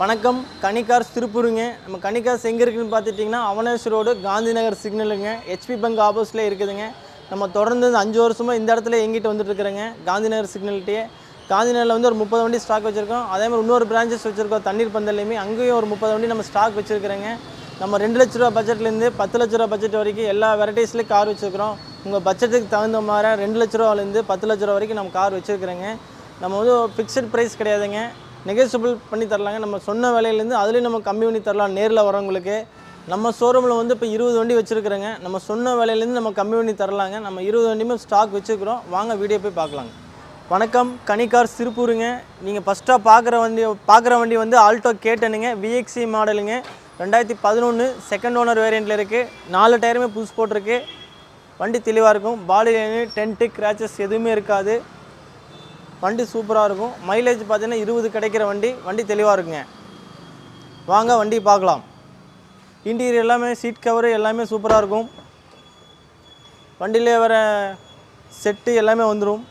வணக்கம். கனிகார்ஸ் திருப்பூருங்க. நம்ம கனிகார்ஸ் எங்கே இருக்குதுன்னு பார்த்துட்டிங்கன்னா அவனேஷ் ரோடு காந்தி நகர் சிக்னலுங்க ஹெச்பி பங்க் ஆப்போசிட்டில் இருக்குதுங்க. நம்ம தொடர்ந்து அஞ்சு வருஷமாக இந்த இடத்துல எங்கிட்ட வந்துட்டுருக்குறேங்க காந்தி நகர் சிக்னல்கிட்டயே. காந்தி நகரில் வந்து ஒரு முப்பது வண்டி ஸ்டாக் வச்சுருக்கோம். அதே மாதிரி இன்னொரு பிரான்ச்சஸ் வச்சுருக்கோம். தண்ணீர் பந்தல்லையுமே அங்கேயும் ஒரு முப்பது வண்டி நம்ம ஸ்டாக் வச்சுருக்கிறேங்க. நம்ம ரெண்டு லட்ச ரூபா பட்ஜெட்லேருந்து பத்து லட்ச ரூபா பட்ஜெட் வரைக்கும் எல்லா வெரைட்டிஸ்லேயும் கார் வச்சுருக்கிறோம். உங்கள் பட்ஜெட்டுக்கு தகுந்த மாதிரி ரெண்டு லட்ச ரூபாலேருந்து பத்து லட்ச ரூபா வரைக்கும் நம்ம கார் வச்சுருக்கிறேங்க. நம்ம வந்து ஃபிக்ஸட் ப்ரைஸ் கிடையாதுங்க. நெகோசியபிள் பண்ணி தரலாங்க. நம்ம சொன்ன விலையிலேருந்து அதுலேயும் நம்ம கம்மி பண்ணி தரலாம். நேரில் வரவங்களுக்கு நம்ம ஷோரூமில் வந்து இப்போ இருபது வண்டி வச்சுருக்குறேங்க. நம்ம சொன்ன விலையிலேருந்து நம்ம கம்மி பண்ணி தரலாங்க. நம்ம இருபது வண்டியுமே ஸ்டாக் வச்சுருக்குறோம். வாங்க வீடியோ போய் பார்க்கலாங்க. வணக்கம். கனிகார் திருப்பூருங்க நீங்கள் ஃபஸ்ட்டாக பார்க்குற வண்டி பார்க்குற வண்டி வந்து ஆல்டோ கேட்டனுங்க விஎக்சி மாடலுங்க ரெண்டாயிரத்தி பதினொன்று செகண்ட் ஓனர் வேரியண்ட்டில் இருக்குது நாலு டயருமே புதுசு போட்டிருக்கு. வண்டி தெளிவாக இருக்கும். பாடி லைனு டென்ட்டு கிராச்சஸ் எதுவுமே இருக்காது. வண்டி சூப்பராக இருக்கும். மைலேஜ் பார்த்தீங்கன்னா இருபது கிடைக்கிற வண்டி. வண்டி தெளிவாக இருக்குங்க. வாங்க வண்டி பார்க்கலாம். இன்டீரியர் எல்லாமே சீட் கவரு எல்லாமே சூப்பராக இருக்கும். வண்டியிலே வர செட்டு எல்லாமே வந்துடும்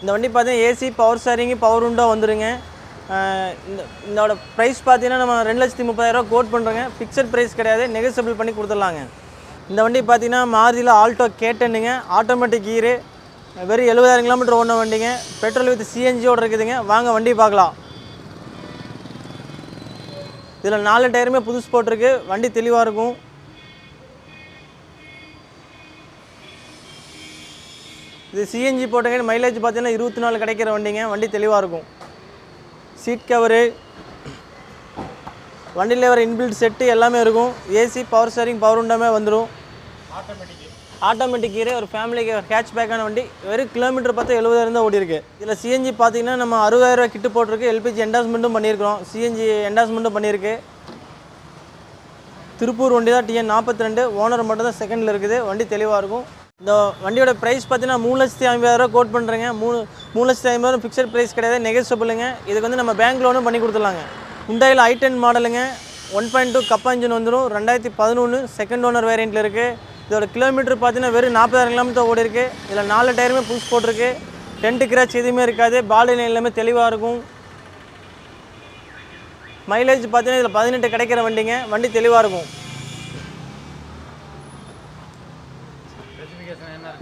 இந்த வண்டி பார்த்தீங்கன்னா ஏசி பவர் ஸ்டேரிங்கு பவர் உண்டோ வந்துடுங்க இந்த இதோட ப்ரைஸ் பார்த்தீங்கன்னா நம்ம ரெண்டு லட்சத்தி முப்பதாயிரரூவா கோட் பண்ணுறோங்க ஃபிக்ஸட் ப்ரைஸ் கிடையாது. நெகசபிள் பண்ணி கொடுத்துடலாங்க. இந்த வண்டி பார்த்தீங்கன்னா மாருதியில் ஆல்டோ கேட்டனுங்க ஆட்டோமேட்டிக் கீரு வெறும் எழுபதாயிரம் கிலோமீட்டர் ஓடின வண்டிங்க. பெட்ரோல் வித் சிஎன்ஜியோட இருக்குதுங்க. வாங்க வண்டி பார்க்கலாம். இதில் நாலு டயருமே புதுசு போட்டிருக்கு வண்டி தெளிவாக இருக்கும். இது சிஎன்ஜி போட்டுங்க மைலேஜ் பார்த்தீங்கன்னா இருபத்தி நாலு கிடைக்கிற வண்டிங்க. வண்டி தெளிவாக இருக்கும். சீட் கவரு வண்டியில் வர இன்பில்ட் செட்டு எல்லாமே இருக்கும். ஏசி பவர் ஸ்டேரிங் பவர் உண்டாமே வந்துடும் ஆட்டோமேட்டிக் கீரே ஒரு ஃபேமிலிக்கு கேட்ச் பேக்கான வண்டி வெறும் கிலோமீட்டர் பார்த்து எழுபதாயிரம் தான் ஓடி இருக்குது இதில் சிஎன்ஜி பார்த்தீங்கன்னா நம்ம அறுபதாயிரரூவா கிட்டு போட்டிருக்கு. எல்பிஜி என்டாஸ்மெண்ட்டும் பண்ணியிருக்கிறோம். சிஎன்ஜி என்டாஸ்மெண்ட்டும் பண்ணியிருக்கு. திருப்பூர் வண்டி தான் டிஎன் நாற்பத்தி ரெண்டு ஓனர் மட்டும் தான் செகண்டில் இருக்குது. வண்டி தெளிவாக இருக்கும். இந்த வண்டியோட ப்ரைஸ் பார்த்தீங்கன்னா மூணு லட்சத்தி ஐம்பதாயிரம் கோட் பண்ணுறேங்க மூணு மூணு லட்சத்தி ஐம்பதாயிரம் ஃபிக்ஸட் ப்ரைஸ் கிடையாது. நெகோசியபிளுங்க இதுக்கு வந்து நம்ம பேங்க் லோனும் பண்ணி கொடுத்துடலாங்க. உண்டாயில் ஐ டென் மாடலுங்க one point two cup engine வந்துடும் ரெண்டாயிரத்தி பதினொன்று செகண்ட் ஓனர் வேரியண்ட்டில் இருக்குது இதோட கிலோமீட்டர் பார்த்தீங்கன்னா வெறும் நாற்பதாயிரம் கிலோமீட்டர் ஓடி இருக்கு இதில் நாலு டயருமே புதுசு போட்டிருக்கு. டென்ட் கிராச் எதுவுமே இருக்காது. பாடி எல்லாமே தெளிவாக இருக்கும். மைலேஜ் பார்த்தீங்கன்னா இதில் பதினெட்டு கிடைக்கிற வண்டிங்க. வண்டி தெளிவாக இருக்கும்.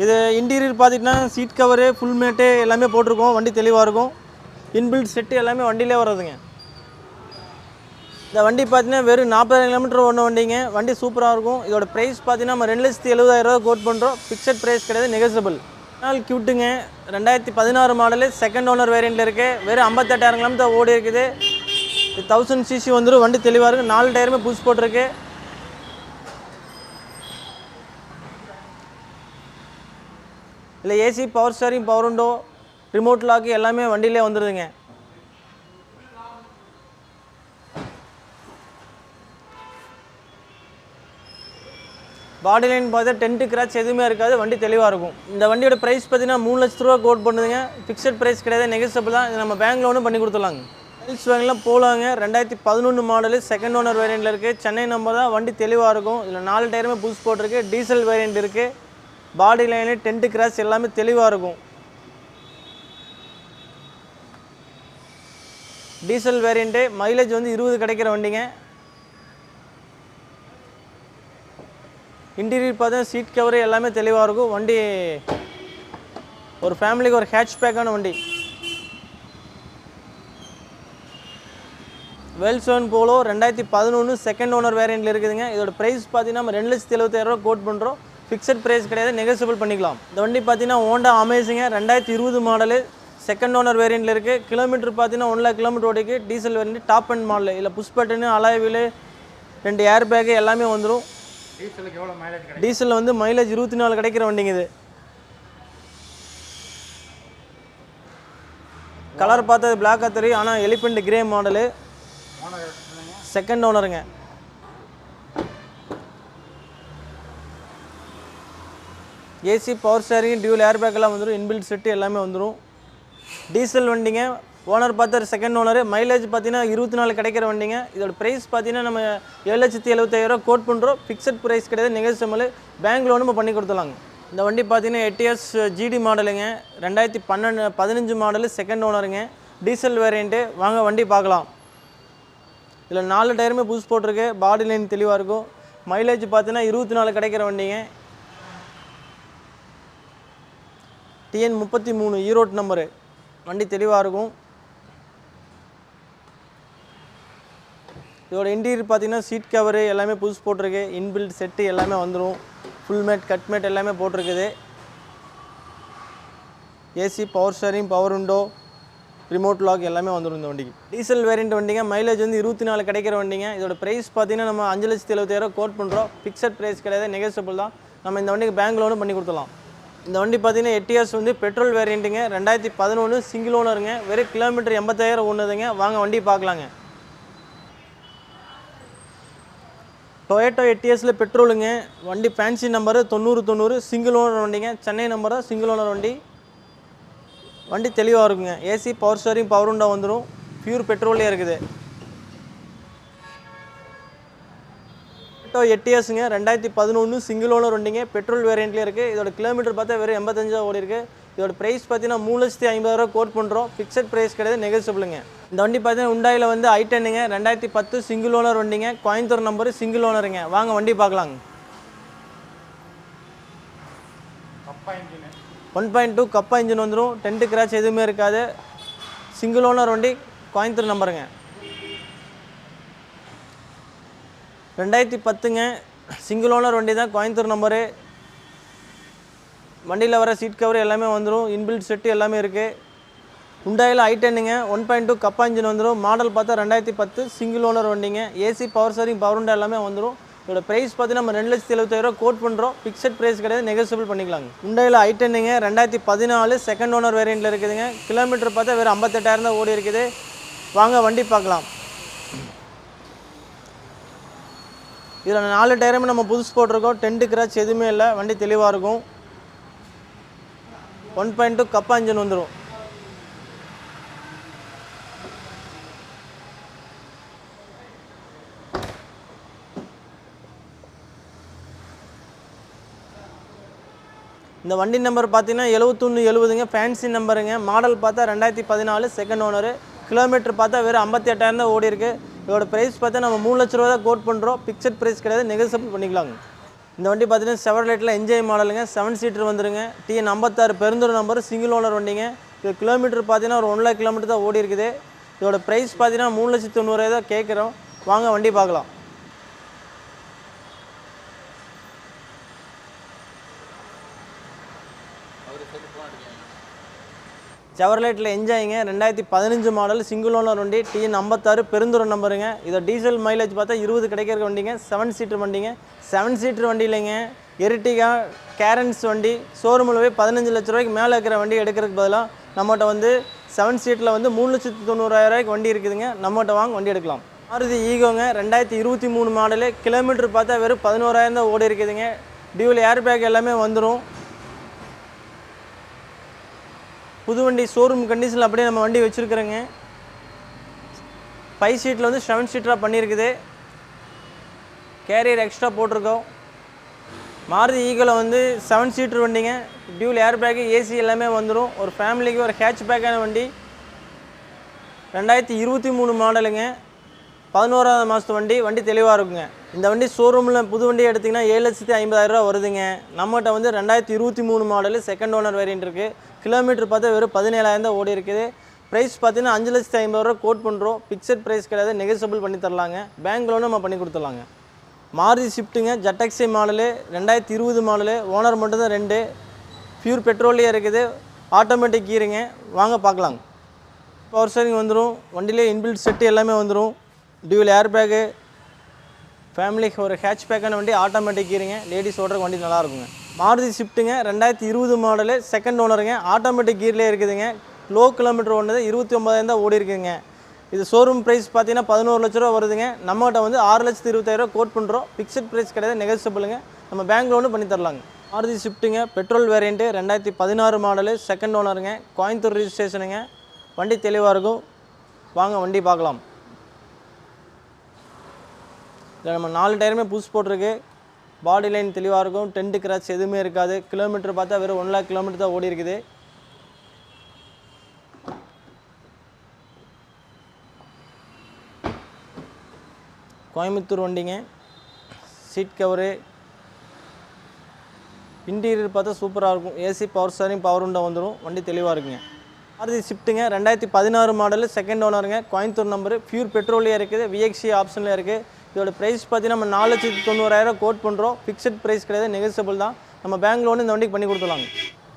இது இன்டீரியர் பார்த்துட்டிங்கன்னா சீட் கவரு ஃபுல் மேட்டு எல்லாமே போட்டிருக்கோம். வண்டி தெளிவாக இருக்கும். இன்பில்ட் செட்டு எல்லாமே வண்டியிலே வர்றதுங்க. இந்த வண்டி பார்த்தீங்கன்னா வெறும் நாற்பதாயிரம் கிலோமீட்டர் ஒன்று வண்டிங்க. வண்டி சூப்பராக இருக்கும். இதோட ப்ரைஸ் பார்த்தீங்கன்னா நம்ம ரெண்டு லட்சத்தி எழுபதாயிரம் ரூபா கோட் பண்ணுறோம் ஃபிக்ஸட் ப்ரைஸ் கிடையாது நெகசபிள் நாள் கியூட்டுங்க ரெண்டாயிரத்தி பதினாறு மாடலு செகண்ட் ஓனர் வேரியண்ட்டில் இருக்குது வெறும் ஐம்பத்தெட்டாயிரம் கிலோமீட்டர் ஓடி இருக்குது. தௌசண்ட் சிசி வந்துடும் வண்டி தெளிவாக இருக்குது நாலு டயருமே புதுசு போட்டிருக்கு. இல்லை ஏசி பவர் ஸ்டேரிங் பவர் உண்டோ ரிமோட் லாக்கு எல்லாமே வண்டியிலே வந்துடுதுங்க பாடி லைன் பார்த்தா டென்ட்டு கிராச் எதுவுமே இருக்காது வண்டி தெளிவாக இருக்கும். இந்த வண்டியோட ப்ரைஸ் பார்த்தீங்கன்னா மூணு லட்ச ரூபா கோட் பண்ணுதுங்க. ஃபிக்ஸட் ப்ரைஸ் கிடையாது நெகசபிள் தான். இது நம்ம பேங்க் லோனும் பண்ணி கொடுத்துலாங்க ஹெல்ஸ் வேங்கெலாம் போகலாங்க ரெண்டாயிரத்தி பதினொன்று மாடலு செகண்ட் ஓனர் வேரியண்ட்டில் இருக்குது சென்னை நம்பர் தான் வண்டி தெளிவாக இருக்கும். இதில் நாலு டயருமே புதுசு போட்டிருக்கு. டீசல் வேரியண்ட் இருக்குது பாடி லைனு டென்ட்டு கிராச் எல்லாமே தெளிவாக இருக்கும். டீசல் வேரியண்ட்டு மைலேஜ் வந்து இருபது கிடைக்கிற வண்டிங்க. இன்டீரியர் பார்த்தீங்கன்னா சீட் கவரு எல்லாமே தெளிவாக இருக்கும். வண்டி ஒரு ஃபேமிலிக்கு ஒரு ஹேட்ச் பேக்கான வண்டி. வெல்சோன் போலோ ரெண்டாயிரத்தி பதினொன்று செகண்ட் ஓனர் வேரியண்ட்டில் இருக்குதுங்க. இதோட ப்ரைஸ் பார்த்தீங்கன்னா நம்ம ரெண்டு லட்சத்தி எழுபத்தாயிரரூவா கோட் பண்ணுறோம் ஃபிக்ஸட் ப்ரைஸ் கிடையாது. நெகசிபிள் பண்ணிக்கலாம். இந்த வண்டி பார்த்தீங்கன்னா ஹோண்டா அமேசிங்க ரெண்டாயிரத்தி இருபது மாடலு செகண்ட் ஓனர் வேரியண்ட்டில் இருக்குது கிலோமீட்டர் பார்த்தீங்கன்னா one lakh kilometre ஓடிக்கு. Diesel variant top end model இல்லை புஷ் பட்டனு ரெண்டு ஏர் பேக்கு எல்லாமே வந்துடும் டீசலுக்கு எவ்வளோ மைலேஜ் கிடைக்கும் டீசலில் வந்து மைலேஜ் இருபத்தி நாலு கிடைக்கிற வண்டிங்க இது. கலர் பார்த்தது பிளாக்காக தெரியும். ஆனால் elephant grey model second ஓனருங்க AC power steering dual air எல்லாம் வந்துடும் இன்பில்ட் செட்டு எல்லாமே வந்துடும் டீசல் வண்டிங்க. ஓனர் பார்த்தார் செகண்ட் ஓனர் மைலேஜ் பார்த்தீங்கன்னா இருபத்தி நாலு கிடைக்கிற வண்டிங்க. இதோட ப்ரைஸ் பார்த்தீங்கன்னா நம்ம ஏழு லட்சத்தி எழுபத்தாயிரரூவா கோட் பண்ணுறோம் ஃபிக்ஸட் ப்ரைஸ் கிடையாது நெகோசியபிள் பேங்க் லோனும் பண்ணி கொடுத்துலாங்க இந்த வண்டி பார்த்தீங்கன்னா எட் இயர்ஸ் ஜிடி மாடலுங்க ரெண்டாயிரத்தி பன்னெண்டு பதினஞ்சு மாடலு செகண்ட் ஓனருங்க டீசல் வேரியண்ட்டு வாங்க வண்டி பார்க்கலாம். இதில் நாலு டயருமே புதுசு போட்டிருக்கு. பாடி லைன் தெளிவாக இருக்கும். மைலேஜ் பார்த்தீங்கன்னா இருபத்தி நாலு கிடைக்கிற வண்டிங்க. டிஎன் முப்பத்தி மூணு e ஈரோட் நம்பரு வண்டி தெளிவாக இருக்கும். இதோட இன்டீரியர் பார்த்தீங்கன்னா சீட் கவரு எல்லாமே புதுசு போட்டிருக்கு. இன்பில்ட் செட்டு எல்லாமே வந்துடும் ஃபுல் மேட் கட் மேட் எல்லாமே போட்டிருக்குது. AC power steering power window remote lock எல்லாமே வந்துடும் இந்த வண்டிக்கு. டீசல் வேரியண்ட் வண்டிங்க. மைலேஜ் வந்து இருபத்தி நாலு கிடைக்கிற வண்டிங்க. இதோட ப்ரைஸ் பார்த்தீங்கன்னா நம்ம அஞ்சு லட்சத்தி எழுபத்தாயிரம் கோட் பண்ணுறோம் ஃபிக்ஸட் ப்ரைஸ் கிடையாது நெகோசியபிள் தான். நம்ம இந்த வண்டிக்கு பேங்க் லோனும் பண்ணி கொடுத்துலாம் இந்த வண்டி பார்த்தீங்கன்னா எட்டு இயர்ஸ் வந்து பெட்ரோல் வேரியண்ட்டுங்க ரெண்டாயிரத்தி பதினொன்று சிங்கிள் ஓனருங்க வெறும் கிலோமீட்டர் எண்பத்தாயிரம் ஒன்றுதுங்க வாங்க வண்டி பார்க்கலாங்க. டொயேட்டோ எட்டிஎஸில் பெட்ரோலுங்க. வண்டி ஃபேன்சி நம்பரு தொண்ணூறு தொண்ணூறு சிங்கிள் ஓனர் வண்டிங்க. சென்னை நம்பர் தான் சிங்கிள் ஓனர் வண்டி. வண்டி தெளிவாக இருக்குங்க. ஏசி பவர் ஸ்டோரிங் பவர் உண்டா வந்துடும் பியூர் பெட்ரோலே இருக்குது. டொயேட்டோ எட்டிஎஸுங்க ரெண்டாயிரத்தி பதினொன்று சிங்கிள் ஓனர் வண்டிங்க. பெட்ரோல் வேரியண்ட்லேயே இருக்குது இதோட கிலோமீட்டர் பார்த்தா வெறும் எண்பத்தஞ்சா ஓடி இருக்குது இதோட ப்ரைஸ் பார்த்தீங்கன்னா மூணு லட்சத்தி ஐம்பதாயிரம் கோட் பண்ணுறோம் ஃபிக்ஸட் ப்ரைஸ் கிடையாது நெகோசியபிளுங்க இந்த வண்டி பார்த்தீங்கன்னா உண்டாயில் வந்து ஐ டென்னுங்க ரெண்டாயிரத்தி பத்து சிங்கிள் ஓனர் வண்டிங்க கோயம்புத்தூர் நம்பர் சிங்கிள் ஓனருங்க வாங்க வண்டி பார்க்கலாங்க. One point two Kappa engine வந்துடும் டென்ட்டு கிராச் எதுவுமே இருக்காது. சிங்கிள் ஓனர் வண்டி கோயம்புத்தூர் நம்பருங்க ரெண்டாயிரத்தி பத்துங்க சிங்கிள் ஓனர் வண்டி தான் கோயம்புத்தூர் நம்பரு வண்டியில் வர சீட் கவர் எல்லாமே வந்துடும் இன்பில்ட் செட்டு எல்லாமே இருக்குது உண்டாயில் ஐ டென்னுங்க one point two Kappa engine வந்துடும் மாடல் பார்த்தா ரெண்டாயிரத்தி பத்து சிங்கிள் ஓனர் வண்டிங்க. ஏசி பவர் சரிங் பவர் உண்டா எல்லாமே வந்துடும் இதோட ப்ரைஸ் பார்த்தீங்கன்னா நம்ம ரெண்டு லட்சத்தி எழுபத்தாயிரம் கோட் பண்ணுறோம் ஃபிக்ஸட் ப்ரைஸ் கிடையாது நெகோசியபிள் பண்ணிக்கலாங்க. உண்டாயில் ஐ டென்னுங்க ரெண்டாயிரத்தி பதினாலு செகண்ட் ஓனர் வேரியண்ட்டில் இருக்குதுங்க. கிலோமீட்டர் பார்த்தா வெறும் ஐம்பத்தெட்டாயிரம் தான் ஓடி இருக்குது. வாங்க வண்டி பார்க்கலாம். இதில் நாலு டயருமே நம்ம புதுசு போட்டிருக்கோம். டென்ட்டு கிராச் எதுவுமே இல்லை. வண்டி தெளிவாக இருக்கும். One point two Kappa engine வந்துடும் இந்த வண்டி நம்பர் பார்த்தீங்கன்னா எழுவத்தொன்று எழுபதுங்க ஃபேன்சி நம்பருங்க மாடல் பார்த்தா ரெண்டாயிரத்தி பதினாலு செகண்ட் ஓனரு கிலோமீட்டர் பார்த்தா வெறும் ஐம்பத்தி எட்டாயிரம் தான் ஓடி இருக்கு. இதோட ப்ரைஸ் பார்த்தா நம்ம மூணு லட்ச ரூபா தான் கோட் பண்ணுறோம் பிக்சட் ப்ரைஸ் கிடையாது. நெகோசியபிள் பண்ணிக்கலாங்க. இந்த வண்டி பார்த்தீங்கன்னா செவர்லைட்டில் என்ஜாய் மாடலுங்க செவன் சீட்டர் வந்துருங்க. டிஎன் ஐம்பத்தாறு பெருந்தூர் நம்பர் சிங்கிள் ஓனர் வண்டிங்க. இது கிலோமீட்டர் பார்த்தீங்கன்னா ஒரு ஒன் லேக் கிலோமீட்டர் தான் ஓடி இருக்குது. இதோட ப்ரைஸ் பார்த்தீங்கன்னா மூணு லட்சத்தி தொண்ணூறாயிரம் தான் கேட்குறோம். வாங்க வண்டி பார்க்கலாம். செவர்லைட்டில் என்ஜாய்ங்க. ரெண்டாயிரத்தி பதினஞ்சு மாடல் சிங்கிள் ஓனர் வண்டி டிஎன் ஐம்பத்தாறு பெருந்துறை நம்பருங்க. இதை டீசல் மைலேஜ் பார்த்தா இருபது கிடைக்கிற வண்டிங்க. செவன் சீட்டர் வண்டிங்க. செவன் சீட்டர் வண்டி இல்லைங்க. எரிட்டிகா கேரன்ஸ் வண்டி ஷோரூமில் போய் பதினஞ்சு லட்ச ரூபாய்க்கு மேலே இருக்கிற வண்டி எடுக்கிறதுக்கு பதிலாக நம்மகிட்ட வந்து செவன் சீட்டில் வந்து மூணு லட்சத்து தொண்ணூறாயிரம் ரூபாய்க்கு வண்டி இருக்குதுங்க. நம்மகிட்ட வாங்க வண்டி எடுக்கலாம். மாருதி ஈகோங்க. ரெண்டாயிரத்தி இருபத்தி மூணு மாடலு. கிலோமீட்டர் பார்த்தா வெறும் பதினோராயிரம் தான் ஓடி இருக்குதுங்க டியூவில் ஏர் பேக் எல்லாமே வந்துடும் புது வண்டி ஷோரூம் கண்டிஷனில் அப்படியே நம்ம வண்டி வச்சுருக்குறோங்க. ஃபைவ் சீட்டில் வந்து செவன் சீட்டராக பண்ணியிருக்குது. கேரியர் எக்ஸ்ட்ரா போட்டிருக்கோம். மாருதி ஈகோவில் வந்து செவன் சீட்டர் வண்டிங்க. டியூல் ஏர் பேக்கு ஏசி எல்லாமே வந்துடும் ஒரு ஃபேமிலிக்கு ஒரு ஹேட்ச் பேக்கான வண்டி. ரெண்டாயிரத்தி இருபத்தி மூணு மாடலுங்க பதினோராவது மாதத்து வண்டி. வண்டி தெளிவாக இருக்குங்க. இந்த வண்டி ஷோரூமில் புது வண்டி எடுத்திங்கன்னா ஏழு லட்சத்தி ஐம்பதாயிரரூவா வருதுங்க. நம்மகிட்ட வந்து ரெண்டாயிரத்தி இருபத்தி மூணு மாடலு செகண்ட் ஓனர் வேரியன்ட் இருக்குது கிலோமீட்டர் பார்த்தா வெறும் பதினேழாயிரம் தான் ஓடி இருக்குது. ப்ரைஸ் பார்த்தீங்கன்னா அஞ்சு லட்சத்தி ஐம்பது ரூபா கோட் பண்ணுறோம் பிக்சட் ப்ரைஸ் கிடையாது நெகசபிள் பண்ணி தரலாங்க. பேங்க் லோனும் நம்ம பண்ணி கொடுத்துடலாங்க. மாருதி ஷிஃப்ட்டுங்க ஜட்டக்ஸி மாடலு ரெண்டாயிரத்தி இருபது மாடலு ஓனர் மட்டும்தான் ரெண்டு. பியூர் பெட்ரோல்லே இருக்குது. ஆட்டோமேட்டிக் கீருங்க வாங்க பார்க்கலாங்க. பவர் ஸ்டேரிங் வந்துடும் வண்டியிலே இன்பில்ட் செட்டு எல்லாமே வந்துடும் டியூல் ஏர் பேக்கு ஃபேமிலிக்கு ஒரு ஹேட்ச் பேக்கான வண்டி ஆட்டோமேட்டிக் கீருங்க லேடிஸ் ஓடுற வண்டி நல்லா இருக்குங்க. மாருதி ஷிஃப்ட்டுங்க ரெண்டாயிரத்தி இருபது மாடலு செகண்ட் ஓனருங்க ஆட்டோமேட்டிக் கீர்லேயே இருக்குதுங்க. லோ கிலோமீட்டர் ஒன்று தான் இருபத்தி ஒம்பதாயிரம் தான் ஓடி இருக்குங்க இது ஷோரூம் ப்ரைஸ் பார்த்தீங்கன்னா பதினோரு லட்ச ரூபா வருதுங்க. நம்மகிட்ட வந்து ஆறு லட்சத்து இருபத்தாயிரம் கோட் பண்ணுறோம் ஃபிக்ஸட் ப்ரைஸ் கிடையாது நெகோசியபிளுங்க நம்ம பேங்க் லோனு பண்ணி தரலாங்க. மாருதி ஷிஃப்ட்டுங்க பெட்ரோல் வேரியண்ட்டு ரெண்டாயிரத்தி பதினாறு மாடலு செகண்ட் ஓனருங்க கோயம்புத்தூர் ரிஜிஸ்ட்ரேஷனுங்க வண்டி தெளிவாக இருக்கும். வாங்க வண்டி பார்க்கலாம். இதில் நம்ம நாலு டயருமே புதுசு போட்டிருக்கு. பாடி லைன் தெளிவாக இருக்கும். டென்ட் கிராச் எதுவுமே இருக்காது. கிலோமீட்டர் பார்த்தா வெறும் ஒன் லேக் கிலோமீட்டர் தான் ஓடி இருக்குது. கோயம்புத்தூர் வண்டிங்க. சீட் கவரு இன்டீரியர் பார்த்தா சூப்பராக இருக்கும். ஏசி பவர் ஸ்டாரிங் பவர் உண்டா வந்துடும் வண்டி தெளிவாக இருக்குங்க. மாருதி ஷிஃப்ட்டுங்க ரெண்டாயிரத்தி பதினாறு மாடல் செகண்ட் ஓனருங்க கோயம்புத்தூர் நம்பரு பியூர் பெட்ரோலியாக இருக்குது. விஎக்சி ஆப்ஷனில் இருக்குது இதோட ப்ரைஸ் பார்த்தீங்கன்னா நம்ம நாலு லட்சத்தி தொண்ணூறாயிரம் கோட் பண்ணுறோம் ஃபிக்ஸட் ப்ரைஸ் கிடையாது நெகசபிள் தான். நம்ம பேங்க் லோன் இந்த வண்டிக்கு பண்ணி கொடுத்துலாங்க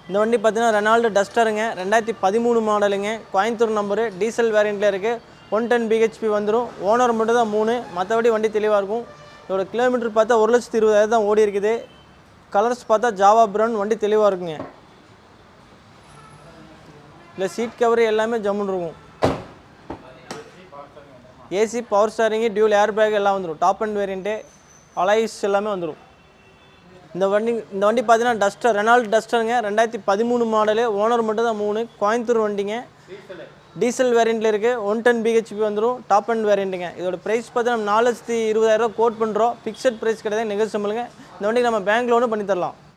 இந்த வண்டி பார்த்தீங்கன்னா ரெனால்டு டஸ்டருங்க. ரெண்டாயிரத்தி பதிமூணு மாடலுங்க. கோயம்புத்தூர் நம்பரு டீசல் வேரியண்ட்டில் இருக்குது ஒன் டென் பிஹெச்பி வந்துடும் ஓனர் மட்டும் தான் மூணு. மற்றபடி வண்டி தெளிவாக இருக்கும். இதோட கிலோமீட்டர் பார்த்தா ஒரு லட்சத்தி இருபதாயிரம் தான் ஓடி இருக்குது. கலர்ஸ் பார்த்தா ஜாவா ப்ரௌன் வண்டி தெளிவாக இருக்குங்க. இல்லை சீட் கவர் எல்லாமே ஜம்முன்னு இருக்கும். AC power steering dual air bag எல்லாம் வந்துடும் டாப் அண்ட் வேரியண்ட்டு அலைஸ் எல்லாமே வந்துடும் இந்த வண்டி இந்த வண்டி பார்த்தீங்கன்னா டஸ்டர் ரெனால்ட் டஸ்டருங்க ரெண்டாயிரத்தி பதிமூணு மாடலு ஓனர் மட்டும் தான் மூணு. கோயம்புத்தூர் வண்டிங்க. டீசல் வேரியண்ட்டில் இருக்குது ஒன் டென் பிஹெச்பி வந்துடும் டாப் அண்ட் வேரியண்ட்டுங்க இதோட ப்ரைஸ் பார்த்தீங்கன்னா நம்ம நாலு லட்சத்தி இருபதாயிரரூவா கோட் பண்ணுறோம் ஃபிக்ஸட் ப்ரைஸ் கிடையாது நெகோசியபிளுங்க இந்த வண்டி நம்ம பேங்க் லோனும் பண்ணித்தரலாம்.